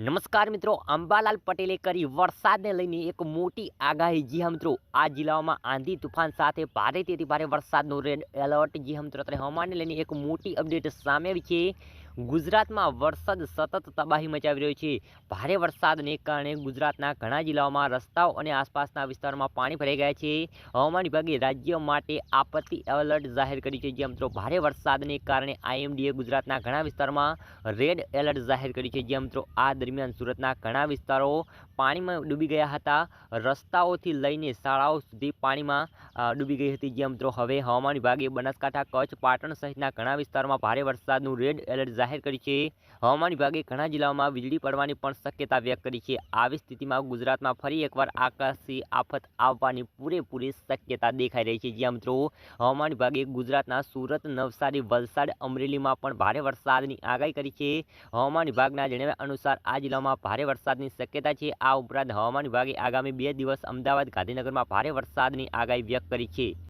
નમસ્કાર મિત્રો, અંબાલાલ પટેલે કરી વરસાદને લઈને એક મોટી આગાહી. જી હા મિત્રો, આ જિલ્લાઓમાં આંધી તુફાન સાથે ભારેથી ભારે વરસાદનો રેડ એલર્ટ જી હા મિત્રો, અત્યારે હવામાનને લઈને એક મોટી અપડેટ સામે છે. ગુજરાતમાં વરસાદ સતત તબાહી મચાવી રહ્યો છે. ભારે વરસાદને કારણે ગુજરાતના ઘણા જિલ્લાઓમાં રસ્તાઓ અને આસપાસના વિસ્તારોમાં પાણી ભરાઈ ગયા છે. હવામાન વિભાગે રાજ્ય માટે આપત્તિ એલર્ટ જાહેર કર્યું છે. જે મિત્રો ભારે વરસાદને કારણે આઈએમડીએ ગુજરાતના ઘણા વિસ્તારોમાં રેડ એલર્ટ જાહેર કર્યું છે. જે મિત્રો આ દરમિયાન સુરતના ઘણા વિસ્તારો પાણીમાં ડૂબી ગયા હતા. રસ્તાઓથી લઈને શાળાઓ સુધી પાણીમાં ડૂબી ગઈ હતી. જે મિત્રો હવે હવામાન વિભાગે બનાસકાંઠા, કચ્છ, પાટણ સહિતના ઘણા વિસ્તારોમાં ભારે વરસાદનું રેડ એલર્ટ જાહેર કરી છે. હવામાન વિભાગે ઘણા જિલ્લાઓમાં વીજળી પડવાની પણ શક્યતા વ્યક્ત કરી છે. આવી સ્થિતિમાં ગુજરાતમાં ફરી એકવાર આકાશી આફત આવવાની પૂરેપૂરી શક્યતા દેખાઈ રહી છે. જ્યાં મિત્રો, હવામાન વિભાગે ગુજરાતના સુરત, નવસારી, વલસાડ, અમરેલીમાં પણ ભારે વરસાદની આગાહી કરી છે. હવામાન વિભાગના જણાવ્યા અનુસાર, આ જિલ્લામાં ભારે વરસાદની શક્યતા છે. આ ઉપરાંત હવામાન વિભાગે આગામી બે દિવસ અમદાવાદ, ગાંધીનગરમાં ભારે વરસાદની આગાહી વ્યક્ત કરી છે.